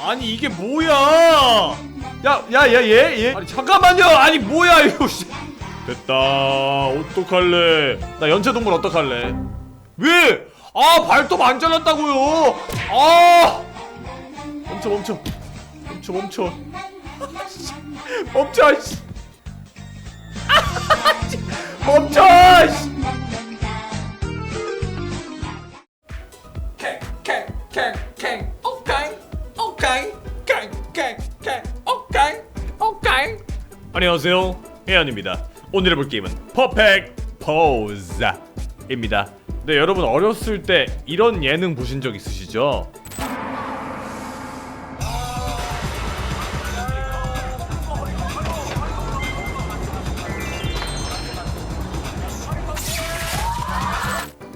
아니 이게 뭐야? 야 야 야 얘 얘. 아니 잠깐만요. 아니 뭐야 이거. 씨. 됐다. 어떡할래? 나 연체 동물 어떡할래? 왜? 아 발톱 안 잘랐다고요. 아 멈춰 멈춰 멈춰 멈춰 멈춰 씨. 멈춰 씨. 캥캥캥캥 오케이. 오케이. 오케이. 안녕하세요. 혜연입니다. 오늘 해볼 게임은 퍼펙트 포즈입니다. 네 여러분 어렸을 때 이런 예능 보신 적 있으시죠?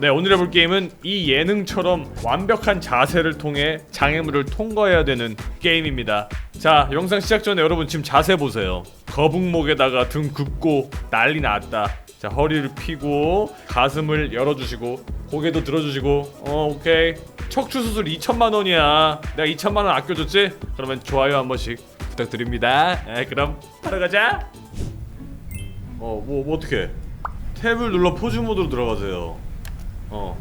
네 오늘 해볼 게임은 이 예능처럼 완벽한 자세를 통해 장애물을 통과해야 되는 게임입니다. 자 영상 시작 전에 여러분 지금 자세 보세요. 거북목에다가 등 굽고 난리 났다. 자 허리를 펴고 가슴을 열어주시고 고개도 들어주시고. 어 오케이. 척추 수술 2천만 원이야. 내가 2천만 원 아껴줬지? 그러면 좋아요 한 번씩 부탁드립니다. 에, 그럼 바로 가자. 어뭐 뭐 어떻게 탭을 눌러 포즈 모드로 들어가세요 어.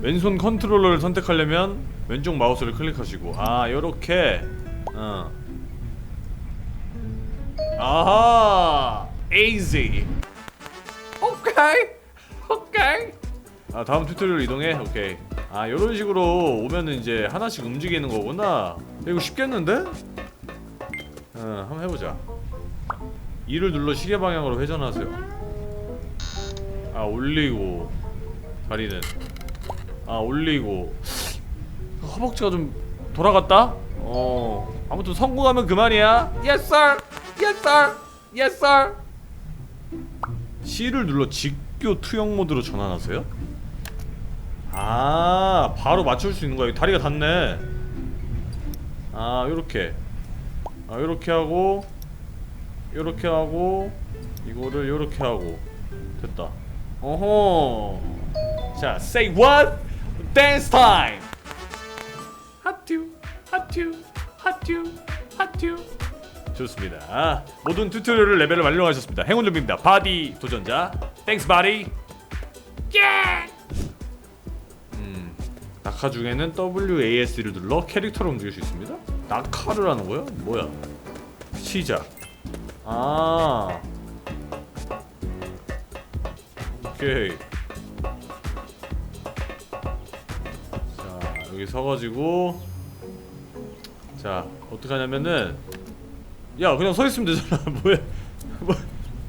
왼손 컨트롤러를 선택하려면 왼쪽 마우스를 클릭하시고. 아 요렇게. 어. 아하! Easy. 오케이. 오케이. 아 다음 튜토리얼 이동해. 오케이. 아 요런 식으로 오면은 이제 하나씩 움직이는 거구나. 야, 이거 쉽겠는데? 어 한번 해보자. 2를 눌러 시계 방향으로 회전하세요. 아 올리고 다리는. 아 올리고. 허벅지가 좀 돌아갔다? 어. 아무튼 성공하면 그만이야. Yes sir. Yes sir. Yes sir. C를 눌러 직교 투영 모드로 전환하세요? 아 바로 맞출 수 있는 거야. 다리가 닿네. 아 요렇게. 아 요렇게 하고 요렇게 하고 이거를 요렇게 하고. 됐다. 어허 자, say what? Dance time. 하튜, 하튜, 하튜, 하튜. 좋습니다. 모든 튜토리얼을 레벨을 완료하셨습니다. 행운 좀입니다. 바디 도전자. 땡스 바디. 예! 음, 낙하 중에는 WASD를 눌러 캐릭터를 움직일 수 있습니다. 낙하를 하는 거야? 뭐야? 시작. 아. 오케이. 여기 서가지고. 자 어떻게 하냐면은 야 그냥 서 있으면 되잖아. 뭐야?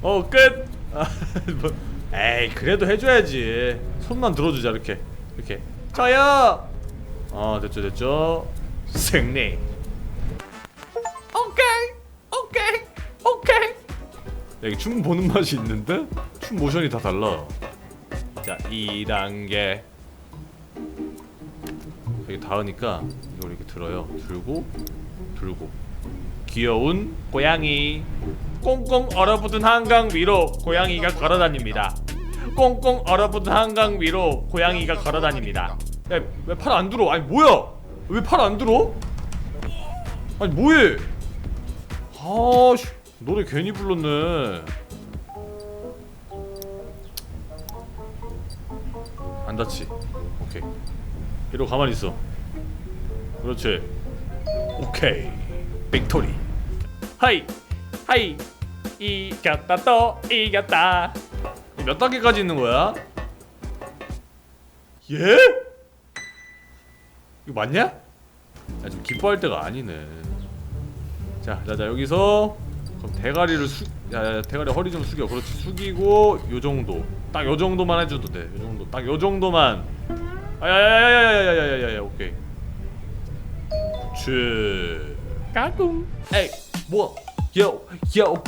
뭐어 끝! 아, 뭐, 에이 그래도 해줘야지. 손만 들어주자 이렇게. 이렇게. 저요! 어 됐죠 됐죠. 승리. 오케이! 오케이! 오케이! 야, 이게 춤 보는 맛이 있는데? 춤 모션이 다 달라. 자 2단계 여기 닿으니까 이걸 이렇게 들어요. 들고 들고 귀여운 고양이 꽁꽁 얼어붙은 한강 위로 고양이가 걸어다닙니다. 꽁꽁 얼어붙은 한강 위로 고양이가 걸어다닙니다. 야 왜 팔 안 들어? 아니 뭐야? 왜 팔 안 들어? 아니 뭐해? 아씨 노래 괜히 불렀네. 안 다치. 이러고 가만히 있어. 그렇지. 오케이. 빅토리. 하이. 하이. 이겼다 또 이겼다. 몇 단계까지 있는 거야? 예? 이거 맞냐? 야, 좀 기뻐할 때가 아니네. 자, 자, 자 여기서 그럼 대가리를 숙, 야, 야, 대가리 허리 좀 숙여. 그렇지, 숙이고 요 정도. 딱 요 정도만 해줘도 돼. 요 정도, 딱 요 정도만. 아야야야야야야야야야야 오케이 그치 까꿍 에이 뭐 요요요요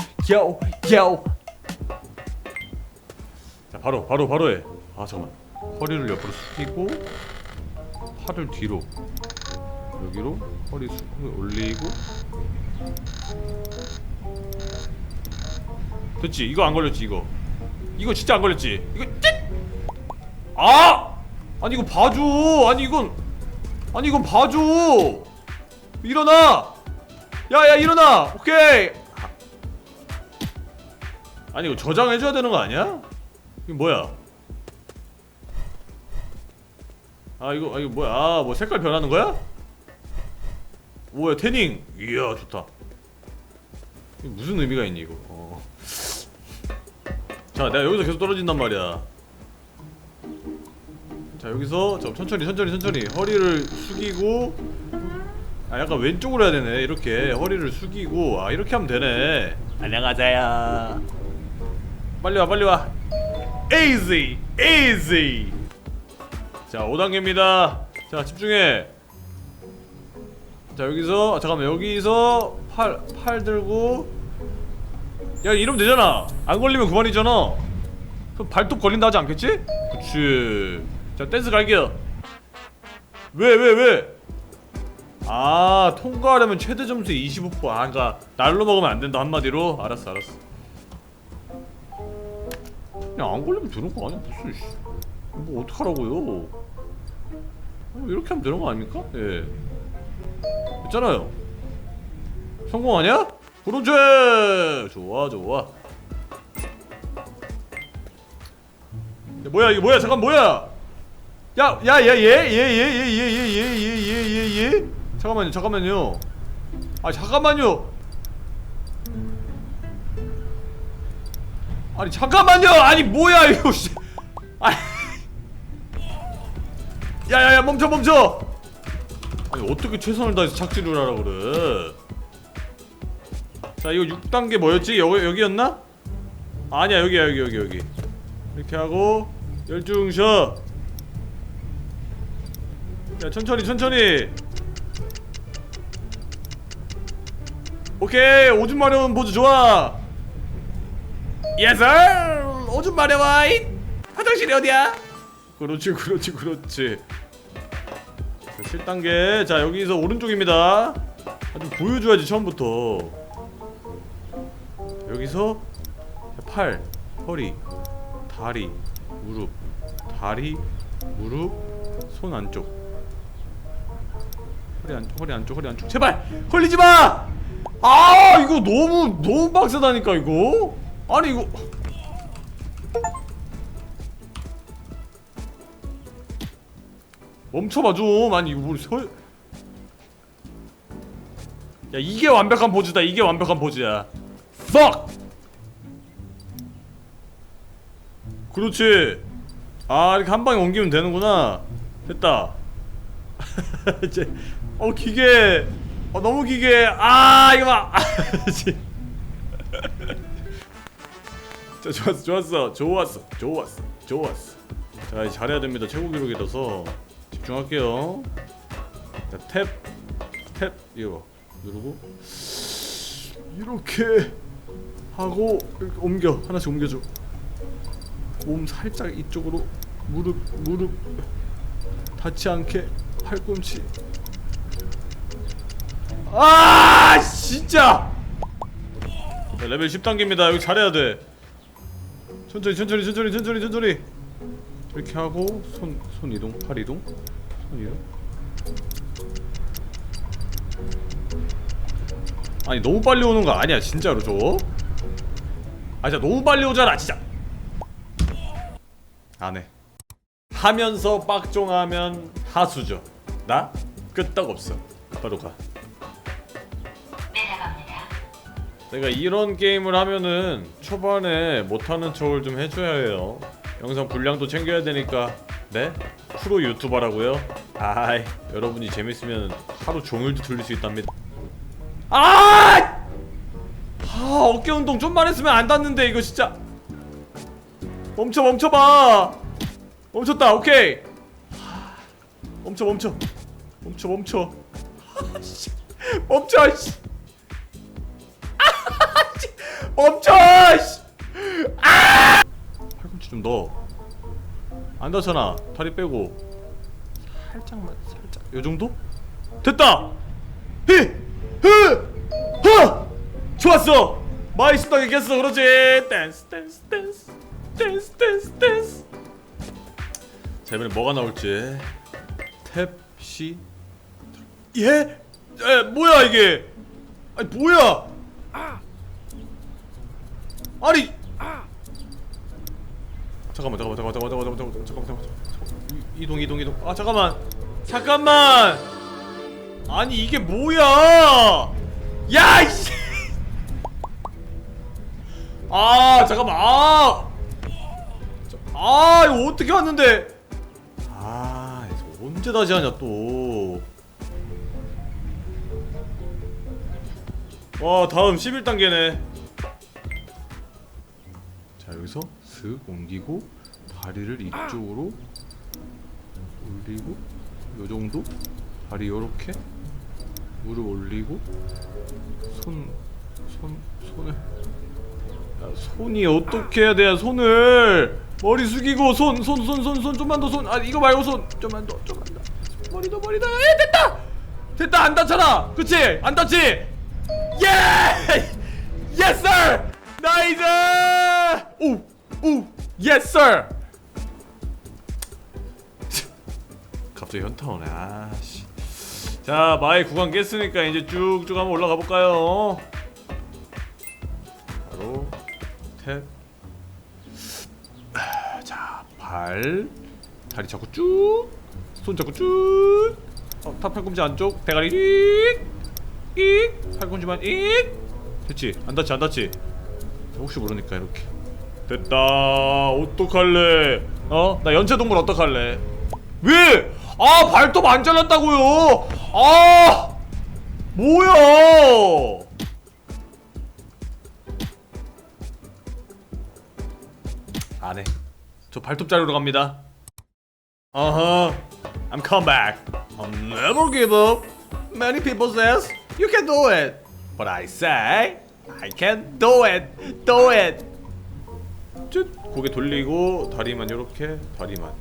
자 바로 바로 바로 해아 잠깐만 허리를 옆으로 숙이고 팔을 뒤로 여기로 허리 숙 올리고 됐지 이거 안 걸렸지 이거 이거 진짜 안 걸렸지 이거 찢! 아! 아니 이거 봐줘. 아니 이건 아니 이건 봐줘. 일어나. 야야 일어나. 오케이. 아니 이거 저장해줘야 되는 거 아니야? 이거 뭐야? 아 이거 아 이거 뭐야? 아 뭐 색깔 변하는 거야? 뭐야 태닝. 이야 좋다. 무슨 의미가 있니 이거? 어. 자 내가 여기서 계속 떨어진단 말이야 자 여기서 자 천천히 천천히 천천히. 허리를 숙이고 아 약간 왼쪽으로 해야 되네. 이렇게 허리를 숙이고. 아 이렇게 하면 되네. 안녕하세요. 빨리 와 빨리 와. Easy easy. 자 5단계입니다. 자 집중해. 자 여기서 아, 잠깐만. 여기서 팔 팔 들고. 야 이러면 되잖아. 안 걸리면 그만이잖아. 그럼 발톱 걸린다 하지 않겠지? 그치 자 댄스 갈게요. 왜 왜 왜? 아 통과하려면 최대 점수 25%아 그니까 날로 먹으면 안 된다 한마디로. 알았어 알았어. 그냥 안 걸리면 되는 거 아니야? 무슨 씨. 뭐 어떡하라고요? 어, 이렇게 하면 되는 거 아닙니까? 예. 있잖아요. 성공 아니야? 그렇지 좋아 좋아. 야, 뭐야 이게 뭐야? 잠깐 뭐야 야 야 야 얘 얘 얘 얘 얘 얘 얘 얘 얘 얘 얘 잠깐만요 잠깐만요 아 잠깐만요 아니 잠깐만요 아니 뭐야 이거 씨 아니 야야야 멈춰 멈춰 아니 어떻게 최선을 다해서 착지를 하라 그래 자 이거 6단계 뭐였지? 여기, 여기였나? 아니야 여기야 여기 여기 여기 이렇게 하고 열중셔 야 천천히 천천히. 오케이 오줌 마려운 포즈 좋아. 예스 오줌 마려워 잇. 화장실이 어디야? 그렇지 그렇지 그렇지. 자, 7단계. 자 여기서 오른쪽입니다. 아, 좀 보여줘야지 처음부터. 여기서 팔, 허리, 다리, 무릎, 다리, 무릎, 손 안쪽. 허리 안, 허리 안쪽, 허리 안쪽. 제발 걸리지 마. 아 이거 너무 너무 빡세다니까 이거. 아니 이거. 멈춰봐 좀. 아니 이거 뭘 서. 야 이게 완벽한 포즈다. 이게 완벽한 포즈야. fuck. 그렇지. 아 이렇게 한 방에 옮기면 되는구나. 됐다. 이제 어 기계. 어 너무 기계. 아 이거 봐. 지- 자 좋았어 좋았어 좋았어 좋았어 좋았어. 자 이제 잘해야 됩니다. 최고 기록이라서 집중할게요. 자탭탭 이거 누르고 이렇게 하고 이렇게 옮겨 하나씩 옮겨줘. 몸 살짝 이쪽으로 무릎 무릎 닿지 않게 팔꿈치 아 진짜. 자, 레벨 10단계입니다. 여기 잘해야 돼. 천천히 천천히 천천히 천천히 천천히. 이렇게 하고 손, 손 이동 팔 이동 손 이동. 아니 너무 빨리 오는 거 아니야 진짜로 저거? 아 진짜 너무 빨리 오잖아 진짜. 안해. 하면서 빡종하면 하수죠. 나? 끄떡 없어. 바로 가 내가 이런 게임을 하면은 초반에 못하는 척을 좀 해줘야 해요 영상 분량도 챙겨야 되니까 네? 프로 유튜버라고요? 아이 여러분이 재밌으면 하루 종일도 들릴 수 있답니다 아! 아 어깨 운동 좀만 했으면 안 닿는데 이거 진짜 멈춰 멈춰봐 멈췄다 오케이 하, 멈춰 멈춰 멈춰 멈춰 아, 씨. 멈춰 씨. 멈춰 씨. 아! 팔꿈치 좀 넣어. 안 닿잖아 다리 빼고. 살짝만 살짝. 요 정도? 됐다! 히 흐 허! 좋았어! 마이스터 이겼어 그렇지? 댄스 댄스 댄스. 댄스 댄스 댄스. 자 이번에 뭐가 나올지. 탭 C. 예? 에 뭐야 이게? 아니 뭐야? 아 니! 잠깐만 잠깐만 잠깐만 잠깐만 잠깐만 잠깐만 잠깐만 이동 이동 이동. 아 잠깐만. 잠깐만! 아니 이게 뭐야? 야 이씨! 아 잠깐만 아! 저- 아 이거 어떻게 왔는데? 아 이거 언제 다시 하냐 또? 와 다음 11단계네 자 여기서 슥 옮기고 다리를 이쪽으로 올리고 요정도 다리 요렇게 무릎 올리고 손 손, 손을. 야, 손이 어떻게 해야 돼 손을 머리 숙이고 손 손 손 손 손 좀만 더 손. 아 이거 말고 손. 좀만 더 좀만 더. 머리 더 머리 더 에, 됐다! 됐다! 안 다쳐라! 그치? 안 다치? 예! 예스 나이스 오 오 예스 sir 갑자기 현타 오네 아 씨 자 마의 구간 깼으니까 이제 쭉쭉 한번 올라가 볼까요 바로 탭. 아, 자, 발. 다리 잡고 쭉. 손 잡고 쭉. 어, 탑 팔꿈치 안쪽. 대가리 익. 익. 팔꿈치만 익. 됐지? 안 다치, 안 다치. 혹시 모르니까 이렇게. 됐다. 어떡할래? 어? 나 연체동물 어떡할래? 왜? 아, 발톱 안 잘랐다고요. 아! 뭐야? 안 해. 저 발톱 자르러 갑니다. Uh-huh. I'm come back. I'll never give up. Many people says you can do it. But I say I can do it. Do it. 쭉 고개 돌리고 다리만 이렇게 다리만.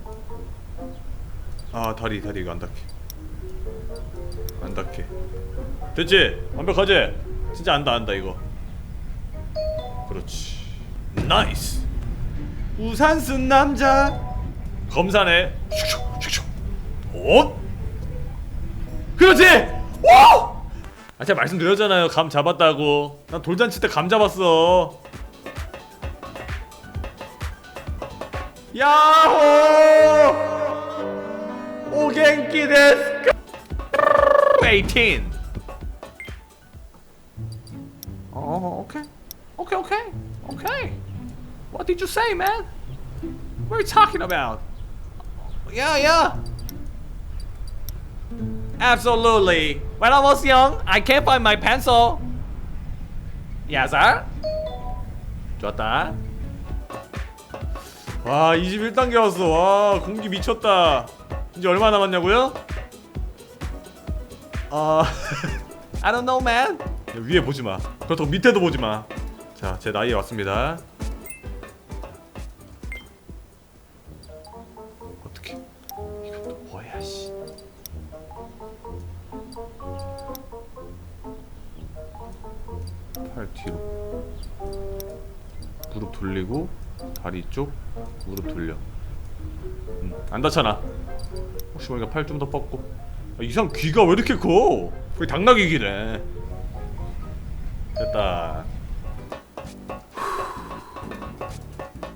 아 다리 다리 이거 안 닿게. 안 닿게. 됐지? 완벽하지? 진짜 안다 안다 이거. 그렇지. 나이스. 우산 쓴 남자 검사네 오 그렇지 오! 아 제가 말씀드렸잖아요 감 잡았다고 난 돌잔치 때 감 잡았어 ヤッホーお元気ですか ?18! Oh, okay. Okay, okay. Okay. What did you say, man? What are you talking about? Yeah, yeah. Absolutely. When I was young, I can't find my pencil. Yeah, sir? ちょっと 와, 21단계 왔어. 와, 공기 미쳤다. 이제 얼마 남았냐고요? 아, I don't know, man. 위에 보지 마. 그렇다고 밑에도 보지 마. 자, 제 나이에 왔습니다. 어떻게? 이것도 뭐야, 씨. 팔 뒤로. 무릎 돌리고 다리 쪽 무릎 돌려. 음, 안 다쳐나. 혹시 모르니까 팔 좀 더 뻗고. 아, 이상 귀가 왜 이렇게 커? 거의 당나귀 귀네. 됐다.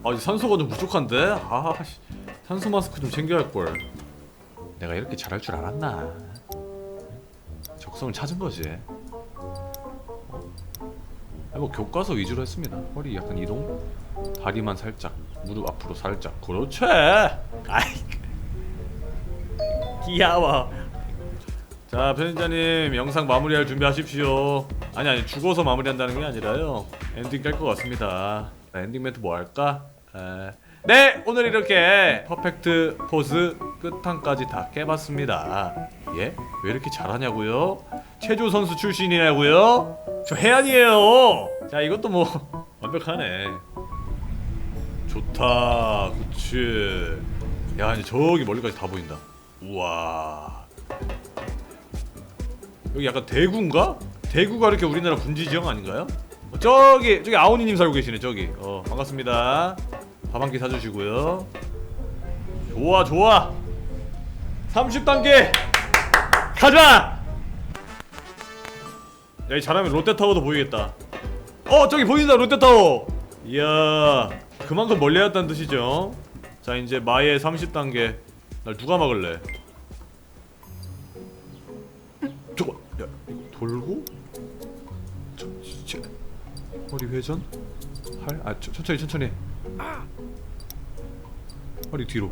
아, 이 산소가 좀 부족한데? 아, 씨. 산소 마스크 좀 챙겨야 할 걸. 내가 이렇게 잘할 줄 알았나? 적성을 찾은 거지. 아, 뭐 교과서 위주로 했습니다. 허리 약간 이동, 다리만 살짝, 무릎 앞으로 살짝. 그렇지. 아이, 귀여워. 자, 편집자님 영상 마무리할 준비하십시오. 아니 아니 죽어서 마무리한다는 게 아니라요. 엔딩 깔것 같습니다. 자, 엔딩 멘트 뭐 할까? 에... 네, 오늘 이렇게 퍼펙트 포즈 끝판까지 다 깨봤습니다. 예? 왜 이렇게 잘하냐고요? 체조 선수 출신이냐고요? 저 해안이에요. 자, 이것도 뭐 완벽하네. 좋다. 그치. 야, 이제 저기 멀리까지 다 보인다. 우와. 여기 약간 대구인가? 대구가 이렇게 우리나라 군지 지형 아닌가요? 어, 저기 저기 아오니님 살고 계시네 저기. 어 반갑습니다. 밥 한 끼 사주시고요. 좋아 좋아. 30단계 가자. 야, 이 잘하면 롯데타워도 보이겠다. 어, 저기 보인다, 롯데타워. 이야, 그만큼 멀리 왔다는 뜻이죠. 자, 이제 마의 30단계. 날 누가 막을래? 저거, 야, 돌고? 저, 저, 허리 회전? 팔? 아, 저, 천천히, 천천히. 허리 뒤로.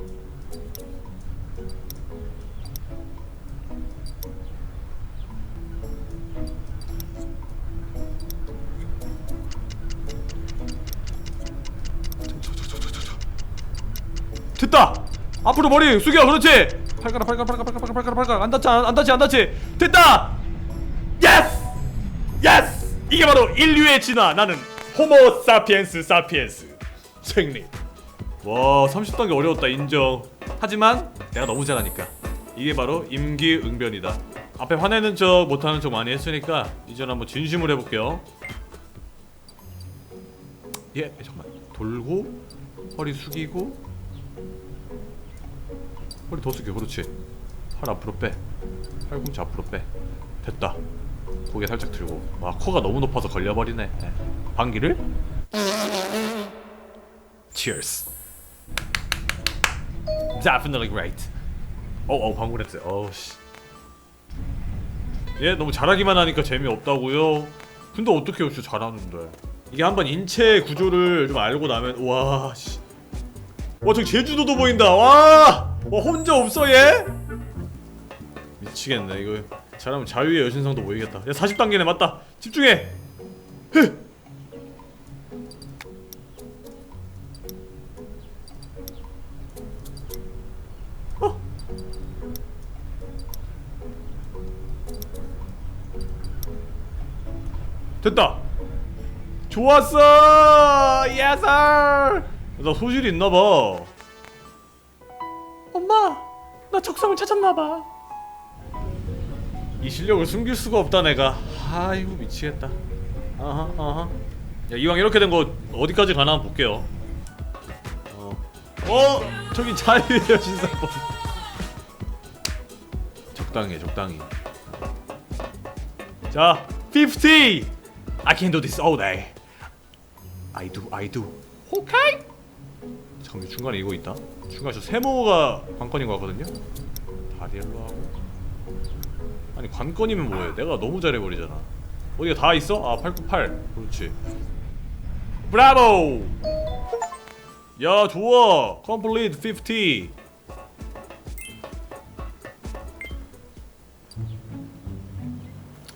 됐다. 앞으로 머리 숙여. 그렇지. 팔가락 팔가락 팔가락 팔가락 팔가락 팔가락 안 다치 안, 안 다치 안 다치. 됐다. 예스. 예스. 이게 바로 인류의 진화. 나는 호모 사피엔스 사피엔스 생리. 와 30단계 어려웠다 인정. 하지만 내가 너무 잘하니까. 이게 바로 임기응변이다. 앞에 화내는 척 못하는 척 많이 했으니까 이제 한번 진심으로 해볼게요. 예 잠깐만 돌고 허리 숙이고 허리 더 숙여. 그렇지. 팔 앞으로 빼. 팔꿈치 앞으로 빼. 됐다. 고개 살짝 들고. 와 코가 너무 높아서 걸려버리네. 네. 방귀를. Cheers. Definitely great. 어어 방구 냄새 어우씨. 얘 너무 잘하기만 하니까 재미없다고요? 근데 어떻게 진짜 잘하는데? 이게 한번 인체 구조를 좀 알고 나면 와 씨. 와 저기 제주도도 보인다 와! 와 혼자 없어 얘? 미치겠네 이거 잘하면 자유의 여신상도 보이겠다 야 40단계네 맞다 집중해 흐! 어? 됐다 좋았어 예서 나 소질이 있나봐. 엄마 나 적성을 찾았나봐. 이 실력을 숨길 수가 없다 내가. 아이고 미치겠다. 아하 아하. 야 이왕 이렇게 된 거 어디까지 가나 한번 볼게요. 어, 어? 저기 자유의 여신사건 적당히 해, 적당히. 자 50 I can do this all day. I do I do. 오케이 잠깐 중간에 이거 있다. 중간에 저 세모가 관건인 거 같거든요. 다리엘로 하고. 아니 관건이면 뭐해? 내가 너무 잘해버리잖아. 어디가 다 있어? 아 898 그렇지. 브라보! 야 좋아. complete 50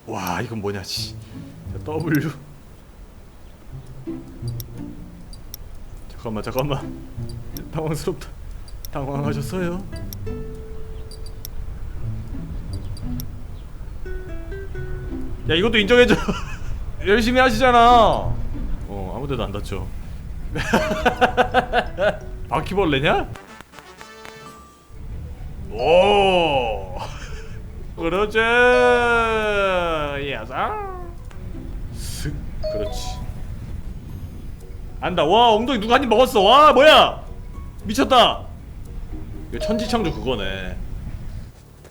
와 이건 뭐냐 씨. 자, W 잠깐만 잠깐만. 당황스럽다. 당황하셨어요? 야 이것도 인정해줘. 열심히 하시잖아. 어 아무데도 안 닿죠 바퀴벌레냐? 오! 그러지 슥 그렇지 안다. 와 엉덩이 누가 한 입 먹었어? 와 뭐야? 미쳤다. 이거 천지창조 그거네.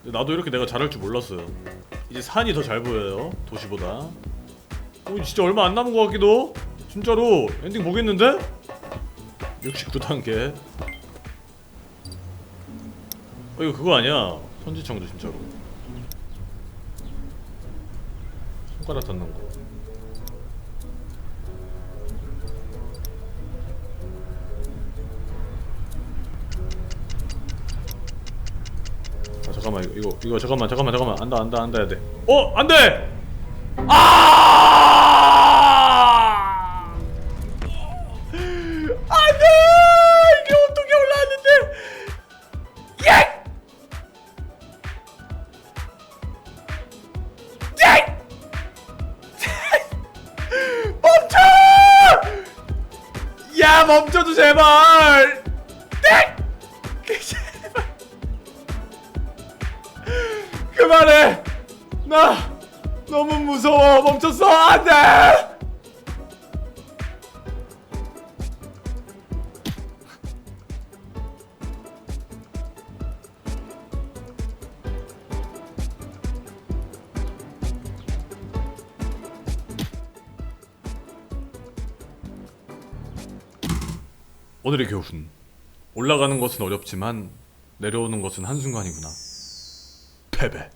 나도 이렇게 내가 잘할 줄 몰랐어요. 이제 산이 더 잘 보여요 도시보다. 오 진짜 얼마 안 남은 것 같기도. 진짜로. 엔딩 보겠는데? 69단계 어 이거 그거 아니야? 천지창조 진짜로. 손가락 닿는 거 잠깐만 이거 이거, 이거 잠깐만 잠깐만 잠깐만 안다 안다 안다 해야 돼. 어 안돼. 아 안돼 이게 어떻게 올라왔는데? 예! 예! 멈춰! 야 멈춰줘 제발. 네! 그만해! 나 너무 무서워! 멈췄어! 안 돼! 오늘의 교훈. 올라가는 것은 어렵지만 내려오는 것은 한순간이구나. Tebe.